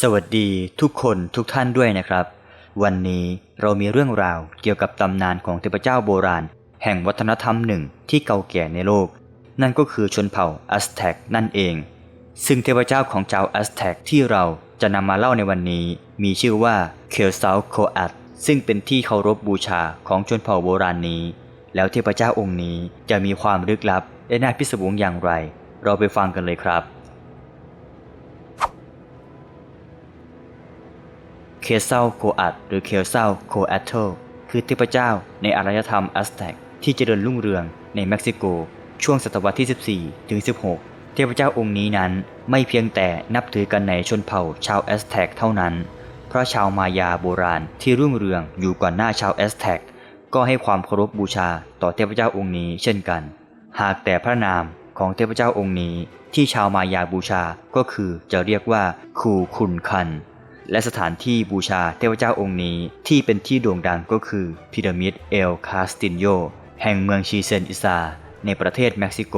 สวัสดีทุกคนทุกท่านด้วยนะครับ วันนี้เรามีเรื่องราวเกี่ยวกับตำนานของเทพเจ้าโบราณ แห่งวัฒนธรรมหนึ่งที่เก่าแก่ในโลก นั่นก็คือชนเผ่าอัสแท็กนั่นเอง ซึ่งเทพเจ้าของชาวอัสแท็กที่เราจะนำมาเล่าในวันนี้ มีชื่อว่าเคลซาโคอัตซึ่งเป็นที่เคารพบูชาของชนเผ่าโบราณนี้ แล้วเทพเจ้าองค์นี้จะมีความลึกลับและน่าพิศวงอย่างไร เราไปฟังกันเลยครับ เคเซาโคอัตหรือเคเซาโคแอตเทลคือเทพเจ้าในอารยธรรมอัสแท็กที่เจริญรุ่งเรืองในเม็กซิโก ช่วงศตวรรษที่ 14 ถึง 16 เทพเจ้าองค์นี้นั้นไม่เพียงแต่นับถือกันในชนเผ่าชาวแอสแท็กเท่านั้น เพราะชาวมายาโบราณที่รุ่งเรืองอยู่ก่อนหน้าชาวแอสแท็กก็ให้ความเคารพบูชาต่อเทพเจ้าองค์นี้เช่นกัน หากแต่พระนามของเทพเจ้าองค์นี้ที่ชาวมายาบูชาก็คือจะเรียกว่าคูคุนคัน และสถานที่บูชาเทพเจ้าองค์นี้ที่เป็นที่โด่งดังก็คือพีระมิดเอลคาสตินโยแห่งเมืองชีเซนอิซา ในประเทศเม็กซิโก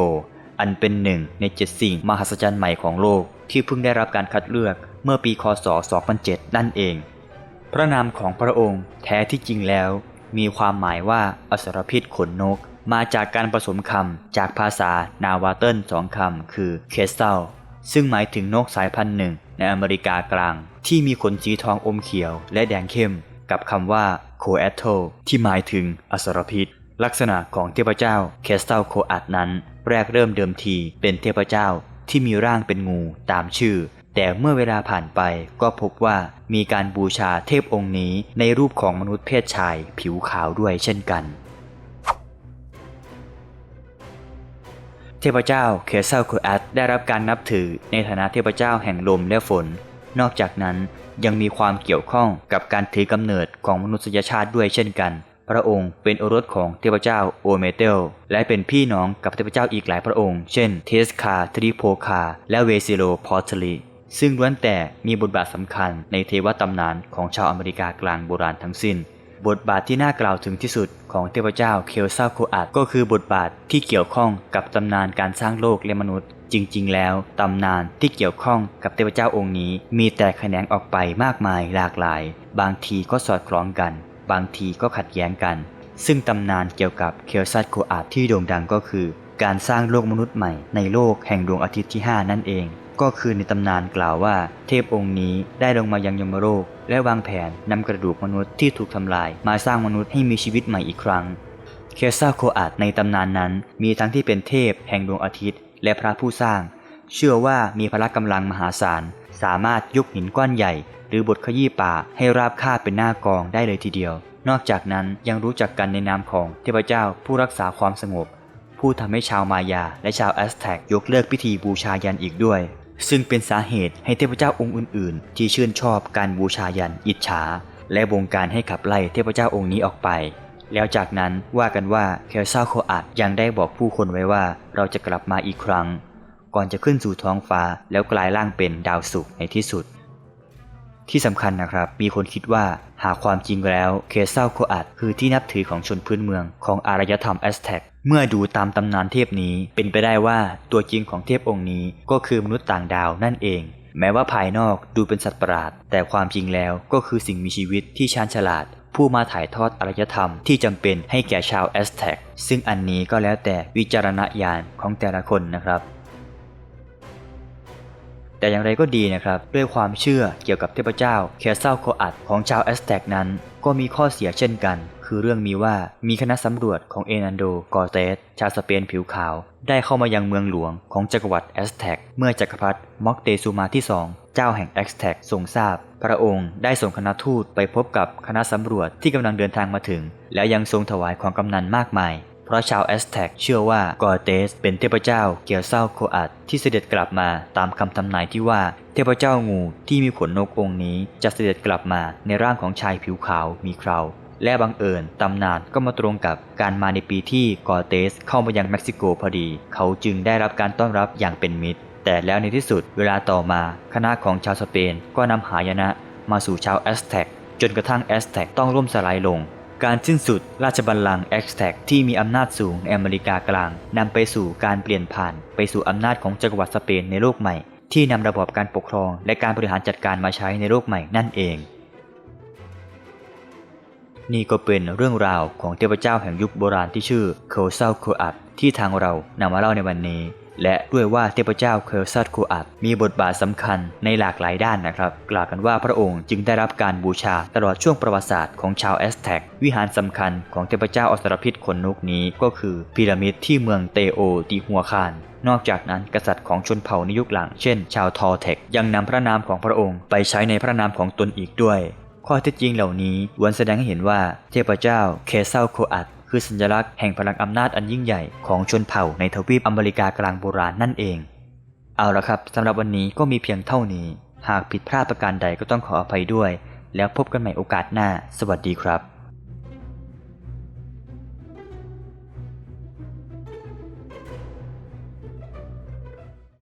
อันเป็นหนึ่งในเจ็ดสิ่งมหัศจรรย์ใหม่ของโลก ที่เพิ่งได้รับการคัดเลือกเมื่อปีคศ 2007 นั่นเอง พระนามของพระองค์แท้ที่จริงแล้ว มีความหมายว่าอสรพิษขนนก มาจากการผสมคำจากภาษานาวาเติลสองคำคือเคสเซลซึ่งหมายถึงนกสายพันธุ์หนึ่งในอเมริกากลาง ที่มีขนสีทองอมเขียวและแดงเข้ม กับคำว่าโคแอตโทที่หมายถึงอสรพิษ ลักษณะของเทพเจ้าเคสเซลโคอัตนั้น แรกเริ่มเดิมทีเป็นเทพเจ้าที่มีร่างเป็นงูตามชื่อ แต่เมื่อเวลาผ่านไปก็พบว่ามีการบูชาเทพองค์นี้ในรูปของมนุษย์เพศชายผิวขาวด้วยเช่นกัน เทพเจ้าเคเซลคูอัตได้รับการนับถือในฐานะเทพเจ้าแห่งลมและฝน นอกจากนั้นยังมีความเกี่ยวข้องกับการถือกำเนิดของมนุษยชาติด้วยเช่นกัน พระองค์เป็นโอรสของเทพเจ้าโอเมเตล และเป็นพี่น้องกับเทพเจ้าอีกหลายพระองค์ เช่น เทสคาทริโพคา และเวซิโลพอร์ตลีซึ่งล้วนแต่มีบทบาทสำคัญในเทวตำนานของชาวอเมริกากลางโบราณทั้งสิ้น บทบาทที่น่ากล่าวถึงที่สุดของเทพเจ้าเคลซาโคอัตก็คือบทบาทที่เกี่ยวข้องกับตำนานการสร้างโลกและมนุษย์ จริง ๆ แล้วตำนานที่เกี่ยวข้องกับเทพเจ้าองค์นี้ มีแต่แขนงออกไปมากมายหลากหลาย บางทีก็สอดคล้องกัน บางทีก็ขัดแย้งกัน ซึ่งตำนานเกี่ยวกับเคลซัสโคอาตที่โด่งดังก็คือ การสร้างโลกมนุษย์ใหม่ในโลกแห่งดวงอาทิตย์ที่ 5 นั่นเอง ก็คือในตำนานกล่าวว่า เทพองค์นี้ได้ลงมายังยมโลก และวางแผนนำกระดูกมนุษย์ที่ถูกทำลายมาสร้างมนุษย์ให้มีชีวิตใหม่อีกครั้งเคซาโคอาตในตำนานนั้น มีทั้งที่เป็นเทพแห่งดวงอาทิตย์ และพระผู้สร้าง เชื่อว่ามีพละกำลังมหาศาล สามารถยกหินก้อนใหญ่ หรือบทขยี้ป่าให้ราบคาบเป็นหน้ากองได้เลยทีเดียว นอกจากนั้นยังรู้จักกันในนามของเทพเจ้าผู้รักษาความสงบ ผู้ทำให้ชาวมายาและชาวแอสแท็กยกเลิกพิธีบูชายันอีกด้วย ซึ่งเป็นสาเหตุให้เทพเจ้าองค์อื่น ๆ ที่ชื่นชอบการบูชายันอิจฉาและบงการให้ขับไล่เทพเจ้าองค์นี้ออกไป แล้วจากนั้นว่ากันว่าเคลซาโคอัดยังได้บอกผู้คนไว้ว่าเราจะกลับมาอีกครั้ง ก่อนจะขึ้นสู่ท้องฟ้าแล้วกลายร่างเป็นดาวศุกร์ในที่สุด ที่สำคัญนะครับ มีคนคิดว่าหากความจริงแล้วเคเซาโคอัดคือที่นับถือของชนพื้นเมืองของอารยธรรมแอสแท็กเมื่อดูตามตำนานเทพนี้เป็นไปได้ว่าตัวจริงของเทพองค์นี้ก็คือมนุษย์ต่างดาวนั่นเอง แม้ว่าภายนอกดูเป็นสัตว์ประหลาด แต่ความจริงแล้วก็คือสิ่งมีชีวิตที่ชาญฉลาด ผู้มาถ่ายทอดอารยธรรมที่จำเป็นให้แก่ชาวแอสแท็กซึ่งอันนี้ก็แล้วแต่วิจารณญาณของแต่ละคนนะครับแต่อย่างไรก็ดีนะครับ ด้วยความเชื่อเกี่ยวกับเทพเจ้าเคเซาโคอัดของชาวแอสแท็กนั้น ก็มีข้อเสียเช่นกัน คือเรื่องมีว่ามีคณะสำรวจของเอนันโด กอเตส ชาวสเปนผิวขาว ได้เข้ามายังเมืองหลวงของจักรวรรดิแอสแท็กเมื่อจักรพรรดิม็อกเตซูมาที่2เจ้าแห่งแอสแท็กทรงทราบ พระองค์ได้ส่งคณะทูตไปพบกับคณะสำรวจที่กำลังเดินทางมาถึง แล้วยังทรงถวายของกำนันมากมายเพราะชาวแอสแท็กเชื่อว่ากอเตส เป็นเทพเจ้าเกียวเซาโคอัดที่เสด็จกลับมาตามคำทำนายที่ว่าเทพเจ้างูที่มีขนนกองนี้จะเสด็จกลับมาในร่างของชายผิวขาวมีเครา และบังเอิญตำนานก็มาตรงกับการมาในปีที่กอเตสเข้ามายังเม็กซิโกพอดี เขาจึงได้รับการต้อนรับอย่างเป็นมิตร แต่แล้วในที่สุดเวลาต่อมาคณะของชาวสเปนก็นำหายนะมาสู่ชาวแอสแท็กจนกระทั่งแอสแท็กต้องล่มสลายลง การสิ้นสุดราชบัลลังก์แอ็กแท็กที่มีอำนาจสูงในอเมริกากลางนำไปสู่การเปลี่ยนผ่าน ไปสู่อำนาจของจักรวรรดิสเปนในโลกใหม่ ที่นำระบบการปกครองและการบริหารจัดการมาใช้ในโลกใหม่นั่นเอง นี่ก็เป็นเรื่องราวของเทพเจ้าแห่งยุคโบราณที่ชื่อเคลเซาโคอัตที่ทางเรานำมาเล่าในวันนี้ และด้วยว่าเทพเจ้าเคลซัตโคอัตมีบทบาทสำคัญในหลากหลายด้านนะครับ กล่าวกันว่าพระองค์จึงได้รับการบูชาตลอดช่วงประวัติศาสตร์ของชาวแอสแท็กวิหารสำคัญของเทพเจ้าอสรพิษขนนกนี้ก็คือพีระมิดที่เมืองเตโอติหัวคานนอกจากนั้นกษัตริย์ของชนเผ่าในยุคหลัง เช่น ชาวทอเทคยังนำพระนามของพระองค์ไปใช้ในพระนามของตนอีกด้วย ข้อเท็จจริงเหล่านี้ล้วนแสดงให้เห็นว่าเทพเจ้าเคเซาโคอัตคือสัญลักษณ์แห่งพลังอำนาจอันยิ่งใหญ่ของชนเผ่าในทวีปอเมริกากลางโบราณนั่นเอง เอาละครับสำหรับวันนี้ก็มีเพียงเท่านี้ หากผิดพลาดประการใดก็ต้องขออภัยด้วย แล้วพบกันใหม่โอกาสหน้า สวัสดีครับ